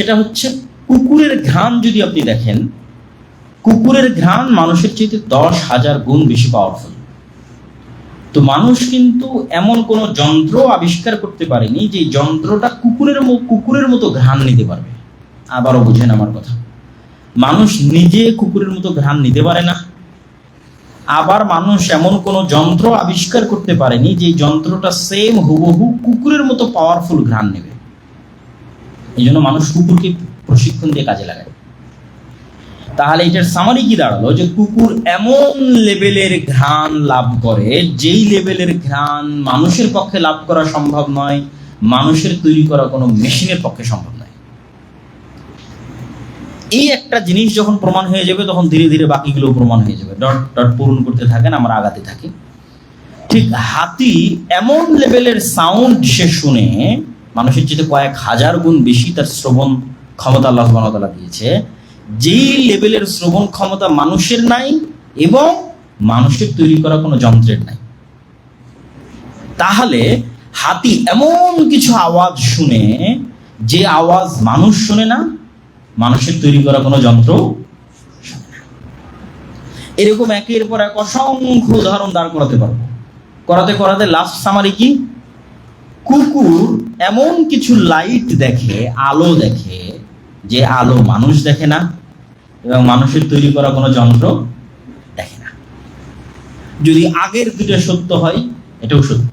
সেটা হচ্ছে কুকুরের ঘ্রাণ যদি আপনি দেখেন, কুকুরের ঘ্রাণ মানুষের চাইতে দশ হাজার গুণ বেশি পাওয়ারফুল তো মানুষ কিন্তু এমন কোনো যন্ত্র আবিষ্কার করতে পারেনি যে যন্ত্রটা কুকুরের কুকুরের মতো ঘ্রাণ নিতে পারবে। আবারও বুঝেন আমার কথা। মানুষ নিজে কুকুরের মতো ঘ্রাণ নিতে পারে না। আবার মানুষ এমন কোনো যন্ত্র আবিষ্কার করতে পারেনি যে যন্ত্রটা সেম হুবহু কুকুরের মতো পাওয়ারফুল ঘ্রাণ নেবে। এই জন্য মানুষ কুকুরকে প্রশিক্ষণ দিয়ে কাজে লাগায়। তাহলে এটার সামারি কি দাঁড়াল? যে কুকুর এমন লেভেলের ঘ্রাণ লাভ করে, যেই লেভেলের ঘ্রাণ মানুষের পক্ষে লাভ করা সম্ভব নয়, মানুষের তৈরি করা কোনো মেশিনের পক্ষে সম্ভব নয়। এই একটা জিনিস যখন প্রমাণ হয়ে যাবে, তখন ধীরে ধীরে বাকিগুলো প্রমাণ হয়ে যাবে। ডট ডট পূরণ করতে থাকেন, আমরা আগাতে থাকি। ঠিক হাতি এমন লেভেলের সাউন্ড সে শুনে মানুষের চেয়ে কয়েক হাজার গুণ বেশি তার শ্রবণ ক্ষমতা আল্লাহ তাআলা দিয়েছে। যেই লেভেলের শ্রবণ ক্ষমতা মানুষের নাই এবং মানুষের তৈরি করা কোনো যন্ত্রের নাই। তাহলে হাতি এমন কিছু আওয়াজ শুনে, যে আওয়াজ মানুষ শুনে না, মানুষের তৈরি করা কোনো যন্ত্র এরকম একের পর এক অসংখ্য উদাহরণ দাঁড় করাতে পারব। করাতে করাতে লাস্ট সামারি কি? কুকুর এমন কিছু লাইট দেখে, আলো দেখে, যে আলো মানুষ দেখে না, এবং মানুষের তৈরি করা কোনো যন্ত্র দেখে না। যদি আগের দুটো সত্য হয়, এটাও সত্য।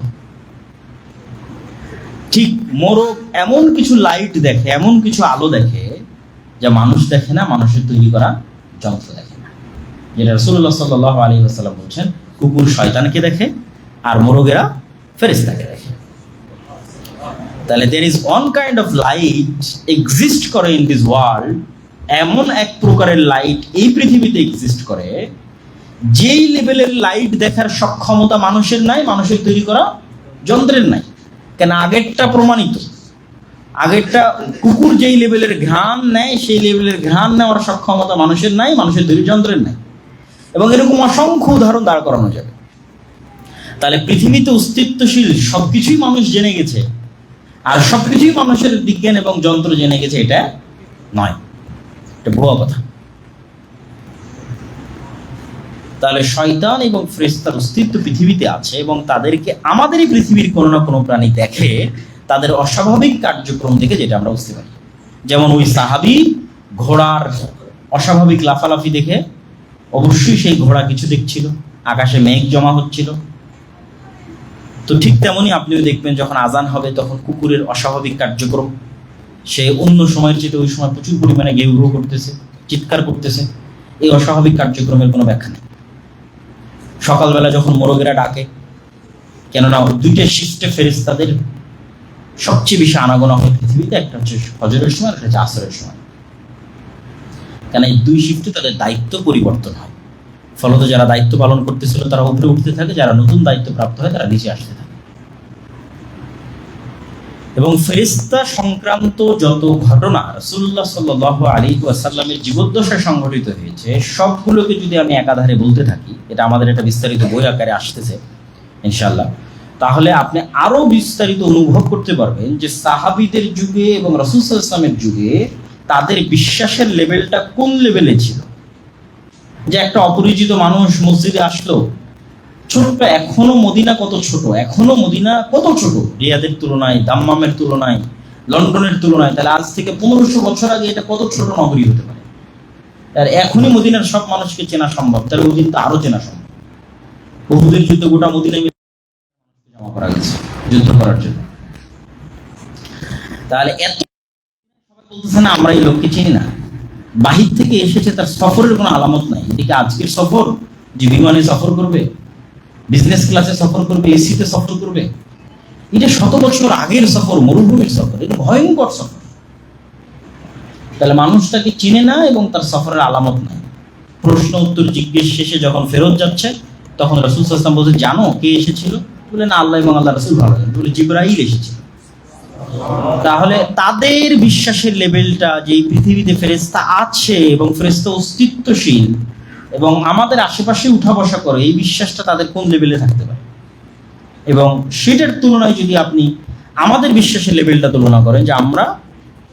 ঠিক মোরগ এমন কিছু লাইট দেখে, এমন কিছু আলো দেখে, যা মানুষ দেখে না, মানুষের তৈরি করা যন্ত্র দেখে না। যেটা রসুল্লাহ সাল্লাহ আলী আসাল্লাম বলছেন, কুকুর শয়তানকে দেখে, আর মোরগেরা ফেরেস্তাকে দেখে। তাহলে there is one kind of light exist করে ইন দিস ওয়ার্ল্ড এমন এক প্রকারের লাইট এই পৃথিবীতে এক্সিস্ট করে, যেই লেভেলের লাইট দেখার সক্ষমতা মানুষের নাই, মানুষের তৈরি করা যন্ত্রের নাই। কেন আগেরটা প্রমাণিত? আগেরটা কুকুর যেই লেভেলের ঘ্রাণ নেয়, সেই লেভেলের ঘ্রাণ নেওয়ার সক্ষমতা মানুষের নাই, মানুষের তৈরি যন্ত্রের নাই। এবং এরকম অসংখ্য উদাহরণ দাঁড় করানো যাবে। তাহলে পৃথিবীতে অস্তিত্বশীল সবকিছুই মানুষ জেনে গেছে। আর সবকিছুই মানুষের বিজ্ঞান এবং যন্ত্র জেনে গেছে, এটা নয়। এটা ভুয়া কথা। তাহলে শয়তান এবং ফ্রেস্তার অস্তিত্ব পৃথিবীতে আছে এবং তাদেরকে আমাদেরই পৃথিবীর কোনো না কোনো প্রাণী দেখে তাদের অস্বাভাবিক কার্যক্রম দেখে যেটা আমরা বুঝতে পারি। যেমন ওই সাহাবি ঘোড়ার অস্বাভাবিক লাফালাফি দেখে অবশ্যই সেই ঘোড়া কিছু দেখছিল, আকাশে মেঘ জমা হচ্ছিল তো ঠিক তেমনই আপনিও দেখবেন যখন আজান হবে তখন কুকুরের অস্বাভাবিক কার্যক্রম। সে অন্য সময়ের চেয়ে ওই সময় প্রচুর পরিমাণে গেউ করতেছে, চিৎকার করতেছে। এই অস্বাভাবিক কার্যক্রমের কোনো ব্যাখ্যা নেই। সকালবেলা যখন মোরগেরা ডাকে, কেননা দুইটা শিফটে ফেরেস্তাদের সবচেয়ে বেশি আনাগোনা হয় পৃথিবীতে, একটা হচ্ছে হজরের সময় একটা হচ্ছে আসরের সময়। কেন এই দুই শিফটে তাদের দায়িত্ব পরিবর্তন হয়। ফলত যারা দায়িত্ব পালন করতেছিল, তারা উপরে উঠতে থাকে, যারা নতুন দায়িত্ব প্রাপ্ত হয়, তারা নিচে আসতে থাকে। এবং ফেরিস্তা সংক্রান্ত যত ঘটনা রসুল্লাহ সাল আলী ওয়াসাল্লামের জীবদ্দশায় সংঘটিত হয়েছে, সবগুলোকে যদি আমি একাধারে বলতে থাকি, এটা আমাদের একটা বিস্তারিত বই আকারে আসতেছে ইনশাল্লাহ তাহলে আপনি আরও বিস্তারিত অনুভব করতে পারবেন যে সাহাবিদের যুগে এবং রসুল ইসলামের যুগে তাদের বিশ্বাসের লেভেলটা কোন লেভেলে ছিল? যে একটা অপরিচিত মানুষ মসজিদে আসলো, ছোট্ট, এখনও মদিনা কত ছোট? এখনও মদিনা কত ছোট? রিয়াদের তুলনায়, দাম্মামের তুলনায়, লন্ডনের তুলনায়, তাহলে আজ থেকে পনেরোশো বছর আগে এটা কত ছোট নগরী হতে পারে? আর এখনই মদিনার সব মানুষকে চেনা সম্ভব, তাহলে ওই দিন তো আরও চেনা সম্ভব। বহুদের যুদ্ধ গোটা মদিনায় জমা করা গেছে, যুদ্ধ করার জন্য। তাহলে এত বলতেছে না, আমরা এই লোককে চিনি না। বাহির থেকে এসেছে, তার সফরের কোনো আলামত নাই। এদিকে আজকের সফর যে বিমানে সফর করবে বিজনেস ক্লাসে সফর করবে এসিতে সফর করবে। এটা শত বছর আগের সফর, মরুভূমির সফর, এটা ভয়ঙ্কর সফর। তাহলে মানুষটাকে চিনে না এবং তার সফরের আলামত নাই। প্রশ্ন, উত্তর, জিজ্ঞেস শেষে যখন ফেরত যাচ্ছে, তখন রসুল সাল্লাম বলছে, জানো কে এসেছিল? বলে, না, আল্লাহ এবং আল্লাহ রসুল ভালো বলে, জিব্রাইল এসেছিল। তাহলে তাদের বিশ্বাসের লেভেলটা যে পৃথিবীতে ফেরেস্তা আছে এবং ফেরেস্তা অস্তিত্বশীল এবং আমাদের আশেপাশে উঠা বসা করে, এই বিশ্বাসটা তাদের কোন লেভেলে থাকতে পারে? এবং সেটার তুলনায় যদি আপনি আমাদের বিশ্বাসের লেভেলটা তুলনা করেন যে আমরা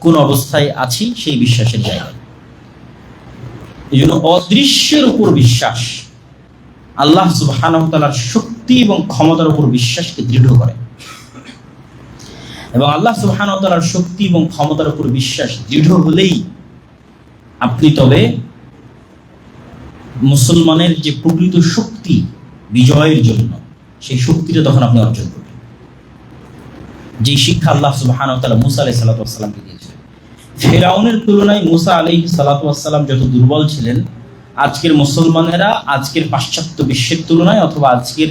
কোন অবস্থায় আছি সেই বিশ্বাসের জায়গায়। এই জন্য অদৃশ্যের উপর বিশ্বাস আল্লাহ সুবাহানতালার শক্তি এবং ক্ষমতার উপর বিশ্বাসকে দৃঢ় করে। এবং আল্লাহ সুবাহানতালার শক্তি এবং ক্ষমতার উপর বিশ্বাস দৃঢ় হলেই আপনি তবে মুসলমানের যে প্রকৃত শক্তি বিজয়ের জন্য, সেই শক্তিটা তখন আপনি অর্জন করবেন। যে শিক্ষা আল্লাহ সুবাহান মুসা আলাই সাল্লাতামকে দিয়েছিলেন। ফেরাউনের তুলনায় মুসা আলাই সালাতাম যত দুর্বল ছিলেন, আজকের মুসলমানেরা আজকের পাশ্চাত্য বিশ্বের তুলনায় অথবা আজকের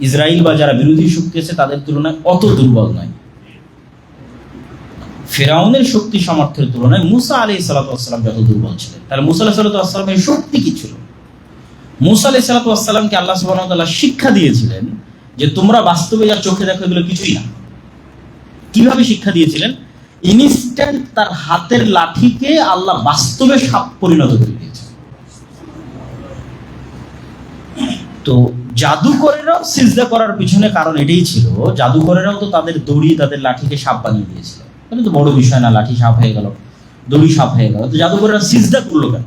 ইসরায়েল বা যারা বিরোধী শক্তি আছে, তাদের তুলনায় অত দুর্বল নয়। ফেরাউনের শক্তি সামর্থ্যের তুলনায় মুসা আলি সালাতাম যত দুর্বল ছিলেন। তাহলে মুসা আলাহ সাল্লাতামের শক্তি কি ছিল? মুসা আলি সাল্লাতামকে আল্লাহ সুবাহ শিক্ষা দিয়েছিলেন যে তোমরা বাস্তবে যা চোখে দেখো এগুলো কিছুই না। কীভাবে শিক্ষা দিয়েছিলেন? ইনস্ট্যান্ট তার হাতের লাঠিকে আল্লাহ বাস্তবে সাপ পরিণত করে দিয়েছে তো জাদুকরেরাও সিজদা করার পিছনে কারণ এটাই ছিল, জাদুকরেরাও তো তাদের দড়ি, তাদের লাঠিকে সাপ বানিয়ে দিয়েছিল। এটা তো বড় বিষয় না, লাঠি সাপ হয়ে গেল, দড়ি সাপ হয়ে গেল। তো জাদুকরেরা সিজদা করল কেন?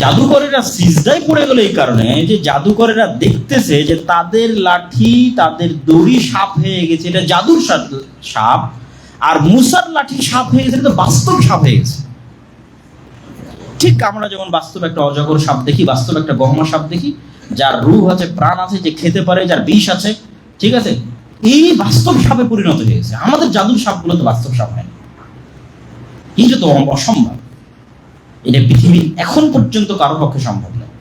জাদুকরেরা সিজদায় পড়ে গেল এই কারণে যে জাদুকরেরা দেখতেছে যে তাদের লাঠি, তাদের দড়ি সাপ হয়ে গেছে, এটা জাদুর সাপ আর মুসার লাঠি সাপ হয়ে গেছে, এটা বাস্তব সাপ হয়ে গেছে। ঠিক আমরা যেমন বাস্তব একটা অজগর সাপ দেখি, বাস্তব একটা গহমা সাপ দেখি, যার রূহ আছে, প্রাণ আছে, যে খেতে পারে, যার বিষ আছে, ঠিক আছে? এই বাস্তব সাপে পরিণত হয়ে গেছে আমাদের জাদুর সাপগুলো তো বাস্তব সাপ হয় এটা তো অসম্ভব, এটা পৃথিবীর এখন পর্যন্ত কারও পক্ষে সম্ভব নয়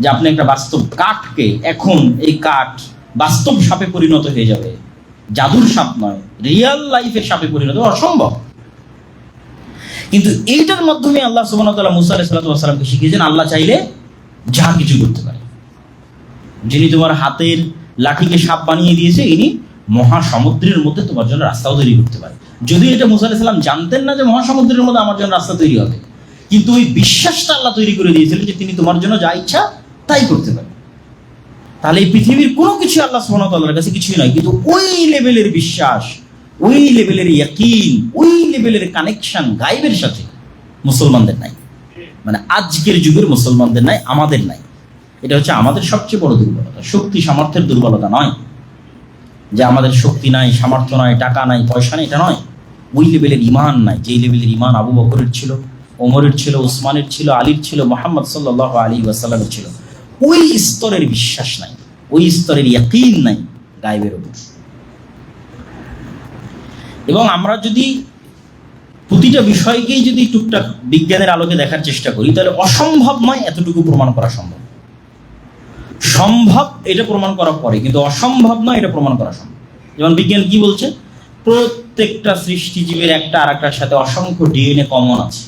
যে আপনি একটা বাস্তব কাঠকে এখন এই কাঠ বাস্তব সাপে পরিণত হয়ে যাবে, জাদুর সাপ নয় রিয়েল লাইফের সাপে পরিণত অসম্ভব। কিন্তু এইটার মাধ্যমে আল্লাহ সুবাহ মুসা আলাহ সাল্লাতামকে শিখিয়েছেন, আল্লাহ চাইলে যা কিছু করতে পারে। যিনি তোমার হাতের লাঠিকে সাপ বানিয়ে দিয়েছে, ইনি মহাসমুদ্রের মধ্যে তোমার জন্য রাস্তাও তৈরি করতে পারে। যদি এটা মুসা আলাহ সাল্লাম জানতেন না যে মহাসমুদ্রের মধ্যে আমার জন্য রাস্তা তৈরি হবে। কিন্তু ওই বিশ্বাসটা আল্লাহ তৈরি করে দিয়েছিলেন যে তিনি তোমার জন্য যা ইচ্ছা তাই করতে পারেন। তাহলে এই পৃথিবীর কোনো কিছু আল্লাহ সুবহানাহু কাছে কিছুই নয়, কিন্তু ওই লেভেলের বিশ্বাস, ওই লেভেলের ইয়াকিন, ওই লেভেলের কানেকশন গাইবের সাথে মুসলমানদের নাই। মানে আজকের যুগের মুসলমানদের নাই, আমাদের নাই। এটা হচ্ছে আমাদের সবচেয়ে বড় দুর্বলতা, শক্তি সামর্থ্যের দুর্বলতা নয়। যে আমাদের শক্তি নাই, সামর্থ্য নাই, টাকা নাই, পয়সা নেই, এটা নয়। ওই লেভেলের ইমান নাই। যেই লেভেলের ইমান আবু বকরের ছিল, ওমরের ছিল, ওসমানের ছিল, আলীর ছিল, মোহাম্মদ সাল্লাহ আলী ওয়াসাল্লামের ছিল, ওই স্তরের বিশ্বাস নাই। ওই স্তরের ইয়াকিন নাই গায়েবের উপর। এবং আমরা যদি প্রতিটা বিষয়কেই যদি টুকটাক বিজ্ঞানের আলোকে দেখার চেষ্টা করি, তাহলে অসম্ভব নয় এতটুকু প্রমাণ করা সম্ভব। সম্ভব এটা প্রমাণ করা পরে, কিন্তু অসম্ভব নয় এটা প্রমাণ করা সম্ভব। যেমন বিজ্ঞান কি বলছে? প্রত্যেকটা সৃষ্টিজীবের একটা আর একটার সাথে অসংখ্য ডিএনএ কমন আছে।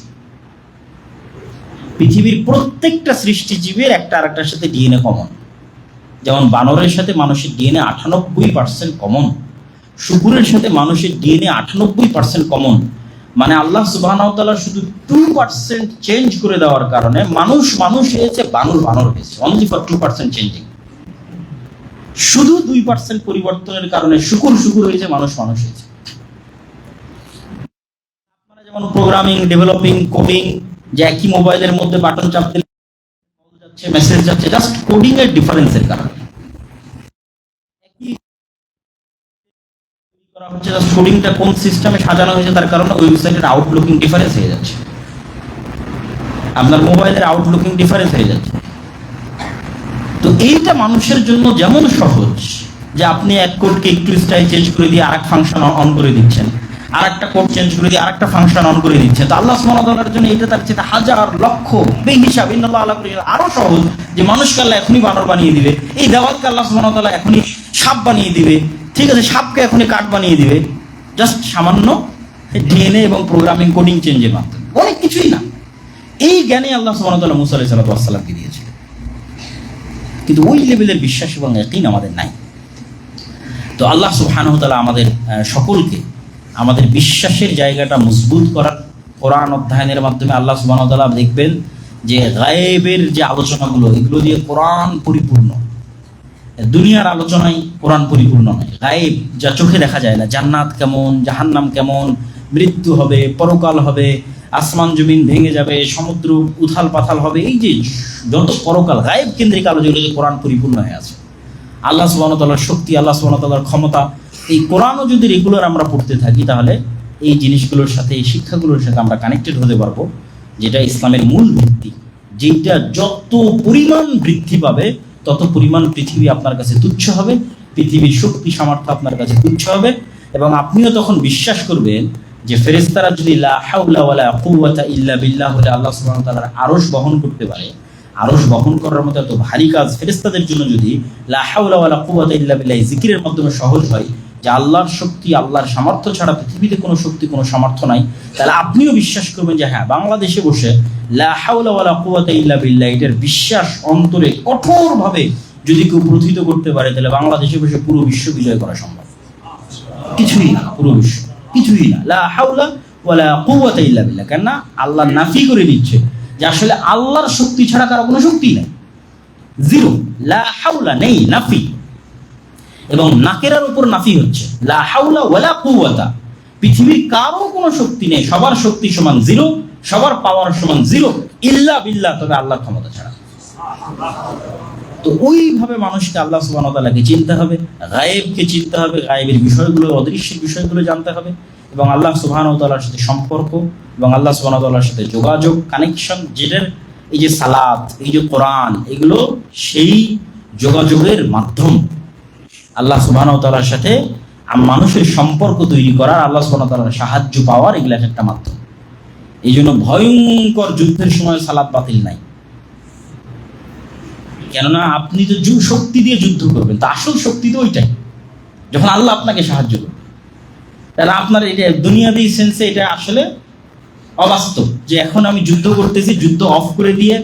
পৃথিবীর প্রত্যেকটা সৃষ্টিজীবের একটা আর একটার সাথে ডিএনএ কমন। যেমন বানরের সাথে মানুষের ডিএনএ আটানব্বই পার্সেন্ট কমন। শুকুরের সাথে মানুষের ডিএনএ আটানব্বই পার্সেন্ট কমন। মানে আল্লাহ সুবাহতালা শুধু টু পার্সেন্ট চেঞ্জ করে দেওয়ার কারণে মানুষ মানুষ হয়েছে, বানর বানর হয়েছে। Only for two percent changing শুধু দুই পার্সেন্ট পরিবর্তনের কারণে শুকুর শুকুর হয়েছে, মানুষ মানুষ হয়েছে। যেমন প্রোগ্রামিং ডেভেলপিং কোডিং যে একই মোবাইলের মধ্যে বাটন চাপ দিলে যাচ্ছে মেসেজ যাচ্ছে জাস্ট কোডিং এর ডিফারেন্সের কারণে। করা হচ্ছে জাস্ট কোডিংটা কোন সিস্টেমে সাজানো হয়েছে, তার কারণে ওয়েবসাইটের আউটলুকিং ডিফারেন্স হয়ে যাচ্ছে। আপনার মোবাইলের আউটলুকিং ডিফারেন্স হয়ে যাচ্ছে। তো এইটা মানুষের জন্য যেমন সহজ যে আপনি এক কোডকে একটু স্টাইল চেঞ্জ করে দিয়ে আরেক ফাংশন অন করে দিচ্ছেন। আর একটা কোড চেঞ্জ করে দিয়ে আরেকটা ফাংশন অন করে দিচ্ছেন। তো আল্লাহ সুবহানাহু জন্য এটা তার চেয়ে হাজার, লক্ষ বেহিসাব, ইন্নাল্লাহ আলা কুল্লি শাইইন। আরও সহজ যে মানুষকে আল্লাহ এখনই বানর বানিয়ে দিবে। এই দেওয়ালকে আল্লাহ তাআলা এখনই সাপ বানিয়ে দিবে। ঠিক আছে, সাপকে এখনই কাঠ বানিয়ে দিবে। জাস্ট সামান্য ডিএনএ এবং প্রোগ্রামিং কোডিং চেঞ্জের মাধ্যমে। অনেক কিছুই না। এই জ্ঞানে আল্লাহ তাআলা মুসা আলাইহিস সালামকে দিয়েছিলেন কিন্তু ওই লেভেলের বিশ্বাস এবং একই আমাদের নাই। তো আল্লাহ সুবহানাহু আমাদের সকলকে আমাদের বিশ্বাসের জায়গাটা মজবুত করার কোরআন অধ্যয়নের মাধ্যমে আল্লাহ সুবহানাহু ওয়া দেখবেন যে গায়েবের যে আলোচনাগুলো, এগুলো দিয়ে কোরআন পরিপূর্ণ। দুনিয়ার আলোচনায় কোরআন পরিপূর্ণ নয়। গায়েব যা চোখে দেখা যায় না, জান্নাত কেমন, জাহান্নাম কেমন, মৃত্যু হবে, পরকাল হবে আসমান জমিন ভেঙে যাবে, সমুদ্র উথাল পাথাল হবে, এই যে যত পরকাল, গায়েব কেন্দ্রিক আলো যেগুলো যে কোরআন পরিপূর্ণ হয়ে আছে। আল্লাহ সুবাহতাল্লার শক্তি, আল্লাহ সুবাহতাল্লার ক্ষমতা, এই কোরআনও যদি রেগুলার আমরা পড়তে থাকি, তাহলে এই জিনিসগুলোর সাথে, এই শিক্ষাগুলোর সাথে আমরা কানেক্টেড হতে পারব, যেটা ইসলামের মূল ভিত্তি। যেটা যত পরিমাণ বৃদ্ধি পাবে, তত পরিমাণ পৃথিবী আপনার কাছে তুচ্ছ হবে, পৃথিবীর শক্তি সামর্থ্য আপনার কাছে তুচ্ছ হবে, এবং আপনিও তখন বিশ্বাস করবেন যে ফেরেস্তারা যদি আল্লাহ ওয়া তাআলার বহন করতে পারে, আরশ বহন করার মতো এত ভারী কাজ ফেরেস্তাদের জন্য যদি লা হাওলা ওয়ালা কুওয়াতা ইল্লা বিল্লাহ জিকিরের মাধ্যমে সহজ হয়, যে আল্লাহর শক্তি, আল্লাহর সামর্থ্য ছাড়া পৃথিবীতে কোনো শক্তি, কোনো সামর্থ্য নাই, তাহলে আপনিও বিশ্বাস করবেন যে হ্যাঁ বাংলাদেশে বসে লা হাওলা ওয়ালা কুওয়াতা ইল্লা বিল্লাহ এটার বিশ্বাস অন্তরে কঠোরভাবে যদি কেউ প্রথিত করতে পারে, তাহলে বাংলাদেশে বসে পুরো বিশ্ব বিজয় করা সম্ভব। কিছুই না, পুরো বিশ্ব। কিছুই না। লা আল্লাহ নাফি করে দিচ্ছে যে আসলে আল্লাহর শক্তি ছাড়া কারও কোনো শক্তি নেই। জিরো। লা নেই, নাফি। এবং নাকেরার উপর নাফি হচ্ছে। লা পৃথিবীর কারও কোনো শক্তি নেই। সবার শক্তি সমান জিরো, সবার পাওয়ার সমান জিরো। ইল্লা বিল্লাহ, তবে আল্লাহর ক্ষমতা ছাড়া। তো ওইভাবে মানুষকে আল্লাহ ওয়া চিনতে হবে গায়েবকে চিনতে হবে, গায়েবের বিষয়গুলো, অদৃশ্যের বিষয়গুলো জানতে হবে এবং আল্লাহ তাআলার সাথে সম্পর্ক এবং আল্লাহ তাআলার সাথে যোগাযোগ কানেকশন যেটার এই যে সালাত, এই যে কোরআন, এগুলো সেই যোগাযোগের মাধ্যম। আল্লাহ তাআলার সাথে মানুষের সম্পর্ক তৈরি করার আল্লাহ ওয়া সাহায্য পাওয়ার এগুলো একটা মাধ্যম। এই জন্য ভয়ঙ্কর যুদ্ধের সময় সালাত বাতিল নাই। কেননা আপনি তো যু শক্তি দিয়ে যুদ্ধ করবেন, তা আসল শক্তি তো ওইটাই। যখন আল্লাহ আপনাকে সাহায্য করবে। তাহলে আপনার এটা দুনিয়াবি সেন্সে এটা আসলে অবাস্তব যে এখন আমি যুদ্ধ করতেছি, যুদ্ধ অফ করে দিয়ে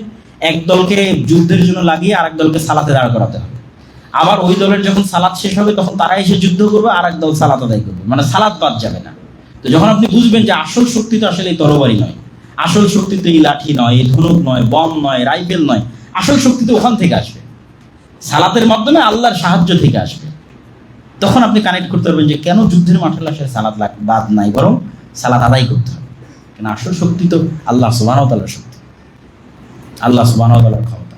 এক দলকে যুদ্ধের জন্য লাগিয়ে আরেক দলকে সালাতে দাঁড় করাতে হবে। আবার ওই দলের যখন সালাত শেষ হবে, তখন তারা এসে যুদ্ধ করবে আর এক দল সালাত আদায় করবে। মানে সালাত বাদ যাবে না। তো যখন আপনি বুঝবেন যে আসল শক্তি তো আসলে এই তরবারি নয়, আসল শক্তি তো এই লাঠি নয়, এই ধনুক নয় বম নয়, রাইফেল নয় আসল শক্তি তো ওখান থেকে আসবে। সালাতের মাধ্যমে আল্লাহর সাহায্য থেকে আসবে। তখন আপনি কানেক্ট করতে পারবেন যে কেন যুদ্ধের মাঠে আসলে লাগ- বাদ নাই, বরং সালাত আদায় করতে হবে। কেন আসল শক্তি তো আল্লাহ সুবাহতালার শক্তি। আল্লাহ সুবাহতালার ক্ষমতা।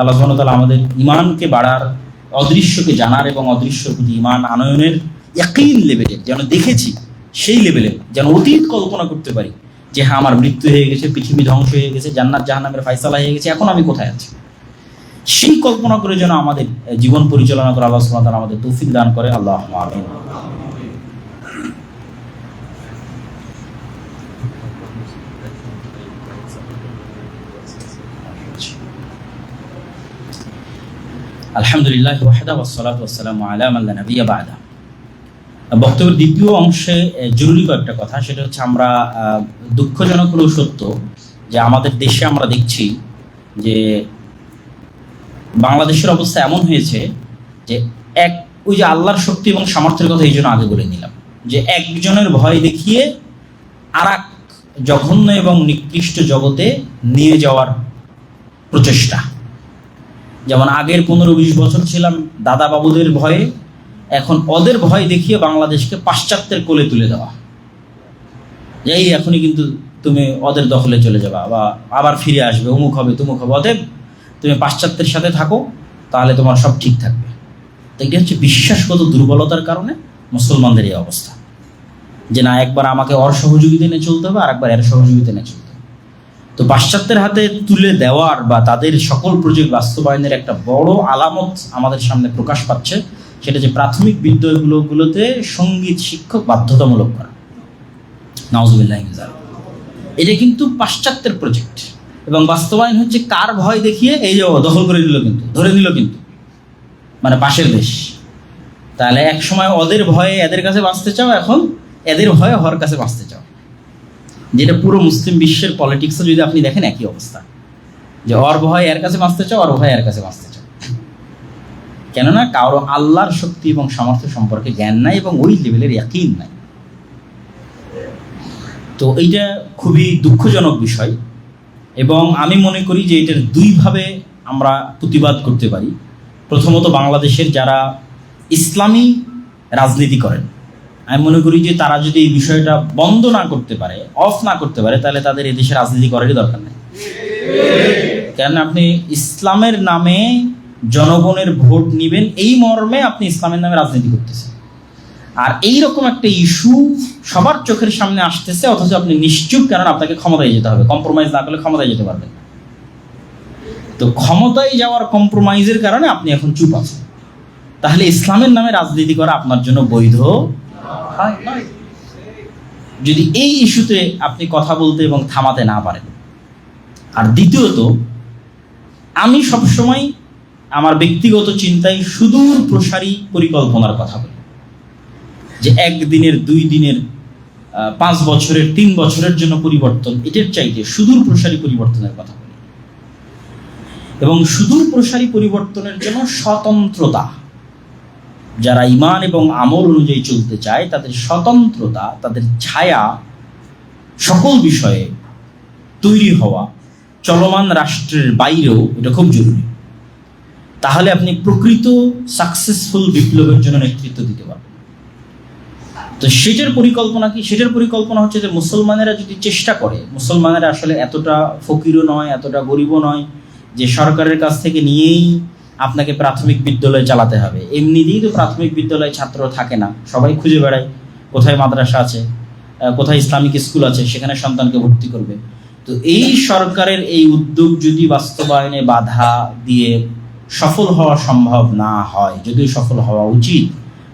আল্লাহ সুবাহতালা আমাদের ইমানকে বাড়ার, অদৃশ্যকে জানার এবং অদৃশ্যর প্রতি ইমান আনয়নের একই লেভেলের যেন দেখেছি সেই লেভেলে যেন অতীত কল্পনা করতে পারি। যে হ্যাঁ আমার মৃত্যু হয়ে গেছে, পৃথিবী ধ্বংস হয়ে গেছে, জান্নাত জাহান্নামের ফাইসালা হয়ে গেছে, এখন আমি কোথায় আছি? সেই কল্পনা করে যেন আমাদের জীবন পরিচালনা করে আল্লাহ তাআলা আমাদের তৌফিক দান করে। আল্লাহ আমিন। আলহামদুলিল্লাহ ওয়াহদা ওয়াসসালাতু ওয়াসসালামু আলা মান লা নাবিয়্যা বা'দা বক্তব্যের দ্বিতীয় অংশে জরুরি কয়েকটা কথা। সেটা হচ্ছে আমরা দুঃখজনক হলেও সত্য যে আমাদের দেশে আমরা দেখছি যে বাংলাদেশের অবস্থা এমন হয়েছে যে এক, ওই যে আল্লাহর শক্তি এবং সামর্থ্যের কথা এই জন্য আগে বলে নিলাম। যে একজনের ভয় দেখিয়ে আর এক জঘন্য এবং নিকৃষ্ট জগতে নিয়ে যাওয়ার প্রচেষ্টা। যেমন আগের পনেরো বিশ বছর ছিলাম দাদা বাবুদের ভয়ে এখন ওদের ভয় দেখিয়ে বাংলাদেশকে পাশ্চাত্যের কোলে তুলে দেওয়া। এই এখনই কিন্তু তুমি ওদের দখলে চলে যাবা বা আবার ফিরে আসবে, অমুক হবে, তুমুক হবে। অতএব তুমি পাশ্চাত্যের সাথে থাকো, তাহলে তোমার সব ঠিক থাকবে। এটা হচ্ছে বিশ্বাসগত দুর্বলতার কারণে মুসলমানদের এই অবস্থা। যে না, একবার আমাকে ওর সহযোগিতা নিয়ে চলতে হবে আর একবার এর সহযোগিতা নিয়ে চলতে হবে। তো পাশ্চাত্যের হাতে তুলে দেওয়ার বা তাদের সকল প্রজেক্ট বাস্তবায়নের একটা বড় আলামত আমাদের সামনে প্রকাশ পাচ্ছে। সেটা যে প্রাথমিক বিদ্যালয়গুলোগুলোতে সংগীত শিক্ষক বাধ্যতামূলক করা। নওয়াজুবিল্লাহ এটা কিন্তু পাশ্চাত্যের প্রজেক্ট এবং বাস্তবায়ন হচ্ছে কার ভয় দেখিয়ে এই যে দখল করে নিল কিন্তু, ধরে নিল কিন্তু। মানে পাশের দেশ। তাহলে এক সময় ওদের ভয়ে এদের কাছে বাঁচতে চাও, এখন এদের ভয়ে হর কাছে বাঁচতে চাও। যেটা পুরো মুসলিম বিশ্বের পলিটিক্সে যদি আপনি দেখেন একই অবস্থা। যে ওর ভয় এর কাছে বাঁচতে চাও, ওর ভয় এর কাছে বাঁচতে চাও। কেননা কারও আল্লাহর শক্তি এবং সামর্থ্য সম্পর্কে জ্ঞান নাই এবং ওই লেভেলের একই নাই। তো এইটা খুবই দুঃখজনক বিষয় এবং আমি মনে করি যে এটার দুইভাবে আমরা প্রতিবাদ করতে পারি। প্রথমত বাংলাদেশের যারা ইসলামী রাজনীতি করেন, আমি মনে করি যে তারা যদি এই বিষয়টা বন্ধ না করতে পারে অফ না করতে পারে, তাহলে তাদের এদেশে রাজনীতি করারই দরকার নেই। কেন আপনি ইসলামের নামে জনগণের ভোট নিবেন। এই মর্মে আপনি ইসলামের নামে রাজনীতি করতেছেন। আর এই রকম একটা ইস্যু সবার চোখের সামনে আসতেছে, অথচ আপনি নিশ্চুপ কারণ আপনাকে ক্ষমতায় যেতে হবে। কম্প্রোমাইজ না করলে ক্ষমতায় যেতে পারবেন তো ক্ষমতায় যাওয়ার কম্প্রোমাইজের কারণে আপনি এখন চুপ আছেন। তাহলে ইসলামের নামে রাজনীতি করা আপনার জন্য বৈধ? যদি এই ইস্যুতে আপনি কথা বলতে এবং থামাতে না পারেন। আর দ্বিতীয়ত, আমি সবসময় আমার ব্যক্তিগত চিন্তায় সুদূর প্রসারী পরিকল্পনার কথা বলি। যে একদিনের, দুই দিনের পাঁচ বছরের, তিন বছরের জন্য পরিবর্তন, এটার চাইতে সুদূর প্রসারী পরিবর্তনের কথা বলি। এবং সুদূর প্রসারী পরিবর্তনের জন্য স্বতন্ত্রতা, যারা ইমান এবং আমল অনুযায়ী চলতে চায়, তাদের স্বতন্ত্রতা, তাদের ছায়া সকল বিষয়ে তৈরি হওয়া, চলমান রাষ্ট্রের বাইরেও এটা খুব জরুরি। তাহলে আপনি প্রকৃত সাকসেসফুল বিপ্লবের জন্য নেতৃত্ব দিতে পারবেন। তো সেটার পরিকল্পনা কি? সেটার পরিকল্পনা হচ্ছে যে মুসলমানেরা যদি চেষ্টা করে, মুসলমানেরা আসলে এতটা ফকিরও নয়, এতটা গরিবও নয়, যে সরকারের কাছ থেকে নিয়েই আপনাকে প্রাথমিক বিদ্যালয় চালাতে হবে। এমনি এমনিতেই তো প্রাথমিক বিদ্যালয়ে ছাত্র থাকে না। সবাই খুঁজে বেড়ায় কোথায় মাদ্রাসা আছে কোথায় ইসলামিক স্কুল আছে, সেখানে সন্তানকে ভর্তি করবে। তো এই সরকারের এই উদ্যোগ যদি বাস্তবায়নে বাধা দিয়ে সফল হওয়া সম্ভব না হয়। যদিও সফল হওয়া উচিত,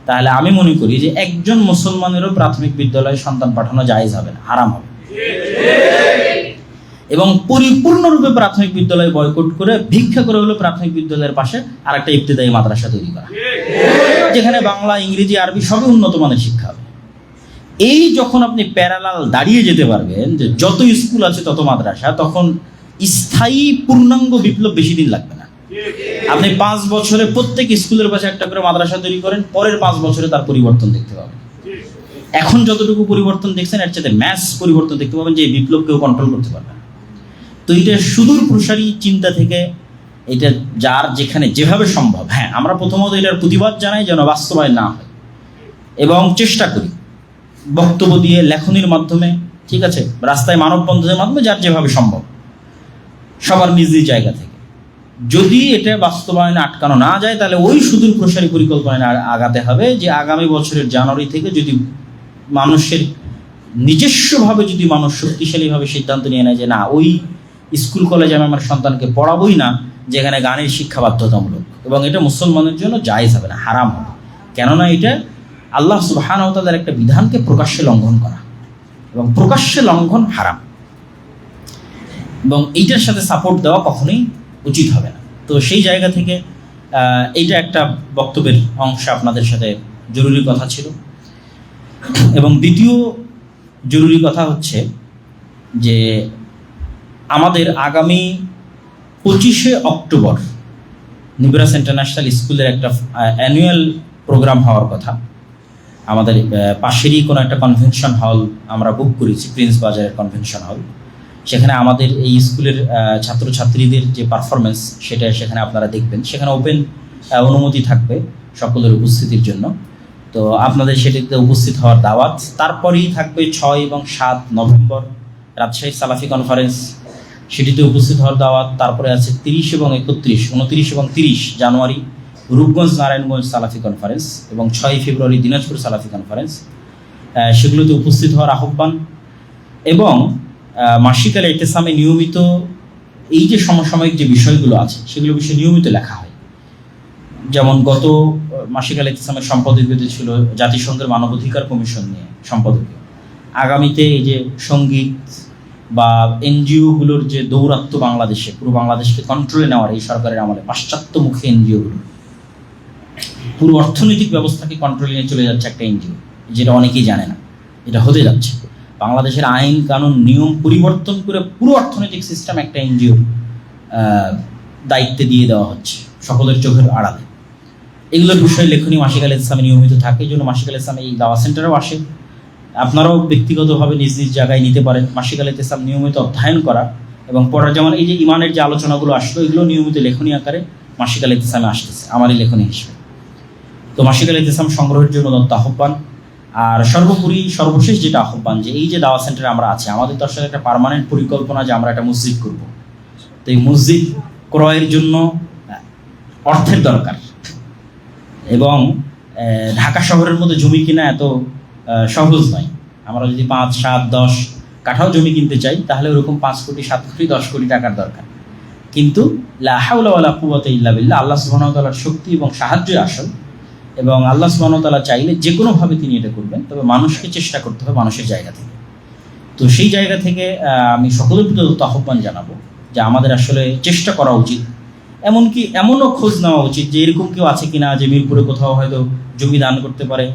তাহলে আমি মনে করি যে একজন মুসলমানেরও প্রাথমিক বিদ্যালয়ে সন্তান পাঠানো জায়েজ হবে না, হারাম হবে। এবং পরিপূর্ণরূপে প্রাথমিক বিদ্যালয় বয়কট করে ভিক্ষা করে হলো প্রাথমিক বিদ্যালয়ের পাশে আর একটা ইবতেদায়ী মাদ্রাসা তৈরি করা। যেখানে বাংলা, ইংরেজি, আরবি সবই উন্নত মানের শিক্ষা হবে। এই যখন আপনি প্যারালাল দাঁড়িয়ে যেতে পারবেন যে যত স্কুল আছে তত মাদ্রাসা, তখন স্থায়ী পূর্ণাঙ্গ বিপ্লব বেশি দিন লাগবে না। আপনি পাঁচ বছরে প্রত্যেক স্কুলের পাশে একটা করে মাদ্রাসা তৈরি করেন, পরের পাঁচ বছরে তার পরিবর্তন দেখতে পাবেন। এখন যতটুকু পরিবর্তন দেখছেন, এর চাইতে ম্যাস পরিবর্তন দেখতে পাবেন যে বিপ্লব কেউ কন্ট্রোল করতে পারবে তো এটা সুদূর প্রসারী চিন্তা থেকে এটা যার যেখানে যেভাবে সম্ভব। হ্যাঁ আমরা প্রথমত এটার প্রতিবাদ জানাই যেন বাস্তবায়ন না হয়। এবং চেষ্টা করি বক্তব্য দিয়ে, লেখনির মাধ্যমে, ঠিক আছে? রাস্তায় মানববন্ধনের মাধ্যমে যার যেভাবে সম্ভব। সবার নিজ নিজ জায়গা থেকে। যদি এটা বাস্তবায়নে আটকানো না যায়, তাহলে ওই সুদূর প্রসারী পরিকল্পনায় আগাতে হবে যে আগামী বছরের জানুয়ারি থেকে যদি মানুষের নিজস্বভাবে যদি মানুষ শক্তিশালীভাবে সিদ্ধান্ত নিয়ে নেয় যে না, ওই স্কুল কলেজে আমি আমার সন্তানকে পড়াবোই না, যেখানে গানের শিক্ষা বাধ্যতামূলক। এবং এটা মুসলমানের জন্য জায়েজ হবে না, হারাম হবে। কেননা এটা আল্লাহ সুবাহান তাদের একটা বিধানকে প্রকাশ্যে লঙ্ঘন করা। এবং প্রকাশ্যে লঙ্ঘন হারাম। এবং এইটার সাথে সাপোর্ট দেওয়া কখনোই উচিত হবে না। তো সেই জায়গা থেকে এইটা একটা বক্তব্যের অংশ আপনাদের সাথে জরুরি কথা ছিল। এবং দ্বিতীয় জরুরি কথা হচ্ছে যে, আমাদের আগামী পঁচিশে অক্টোবর নিবরাস ইন্টারন্যাশনাল স্কুলের একটা অ্যানুয়াল প্রোগ্রাম হওয়ার কথা। আমাদের পাশেরই কোনো একটা কনভেনশন হল আমরা বুক করেছি, প্রিন্স বাজারের কনভেনশন হল সেখানে আমাদের এই স্কুলের ছাত্রছাত্রীদের যে পারফরমেন্স সেটা সেখানে আপনারা দেখবেন। সেখানে ওপেন অনুমতি থাকবে সকলের উপস্থিতির জন্য। তো আপনাদের সেটিতে উপস্থিত হওয়ার দাওয়াত। তারপরেই থাকবে ছয় এবং সাত নভেম্বর রাজশাহী সালাফি কনফারেন্স সেটিতে উপস্থিত হওয়ার দাওয়াত। তারপরে আছে তিরিশ এবং একত্রিশ, উনত্রিশ এবং তিরিশ জানুয়ারি রূপগঞ্জ নারায়ণগঞ্জ সালাফি কনফারেন্স এবং ছয় ফেব্রুয়ারি দিনাজপুর সালাফি কনফারেন্স সেগুলোতে উপস্থিত হওয়ার আহ্বান। এবং মাসিকাল ইতেসামে নিয়মিত এই যে সমসাময়িক যে বিষয়গুলো আছে সেগুলো বিষয়ে নিয়মিত লেখা হয়। যেমন গত আহ, মাসিকাল ইতেসামের সম্পাদকীয়তে ছিল জাতিসংঘের মানবাধিকার কমিশন নিয়ে সম্পাদকীয় আগামীতে এই যে সংগীত বা এনজিওগুলোর যে দৌরাত্ম্য বাংলাদেশে পুরো বাংলাদেশকে কন্ট্রোলে নেওয়ার এই সরকারের আমলে পাশ্চাত্যমুখী এনজিওগুলো। পুরো অর্থনৈতিক ব্যবস্থাকে কন্ট্রোলে নিয়ে চলে যাচ্ছে একটা এনজিও যেটা অনেকেই জানে না এটা হতে যাচ্ছে। বাংলাদেশের আইন, কানুন, নিয়ম পরিবর্তন করে পুরো অর্থনৈতিক সিস্টেম একটা এনজিও দায়িত্বে দিয়ে দেওয়া হচ্ছে, সকলের চোখের আড়ালে। এগুলোর বিষয়ে লেখনী মাসিক আল ইসলামে নিয়মিত থাকে এই জন্য মাসিক আল ইসলামে এই দাওয়া সেন্টারেও আসে। আপনারাও ব্যক্তিগতভাবে নিজ নিজ জায়গায় নিতে পারেন মাসিক আল ইসলাম নিয়মিত অধ্যয়ন করা এবং পড়ার যেমন এই যে ইমানের যে আলোচনাগুলো আসলো, এগুলো নিয়মিত লেখনী আকারে মাসিক আল ইসলামে আসতেছে, আমারই লেখনী হিসেবে। তো মাসিক আল ইসলাম সংগ্রহের জন্য দত্ত আহ্বান আর সর্বোপরি সর্বশেষ যেটা আহ্বান যে এই যে দাওয়া সেন্টারে আমরা আছি, আমাদের তো আসলে একটা পার্মানেন্ট পরিকল্পনা যে আমরা একটা মসজিদ করব। তো এই মসজিদ ক্রয়ের জন্য অর্থের দরকার। এবং ঢাকা শহরের মধ্যে জমি কিনা এত সহজ নয়। আমরা যদি পাঁচ, সাত, দশ কাঠাও জমি কিনতে চাই, তাহলে ওরকম পাঁচ কোটি, সাত কোটি, দশ কোটি টাকার দরকার। কিন্তু লাহাউলা কুয়াতে ইল্লা বিল্লাহ, আল্লাহ সুবাহতালার শক্তি এবং সাহায্যই আসল। এবং আল্লাহ সুবাহতালা চাইলে যে কোনোভাবে তিনি এটা করবেন, তবে মানুষকে চেষ্টা করতে হবে মানুষের জায়গা থেকে। তো সেই জায়গা থেকে আমি সকলের প্রতি আহ্বান জানাব যে আমাদের আসলে চেষ্টা করা উচিত। এমনকি এমনও খোঁজ নেওয়া উচিত যে এরকম কেউ আছে কিনা যে মিরপুরে কোথাও হয়তো জমি দান করতে পারে।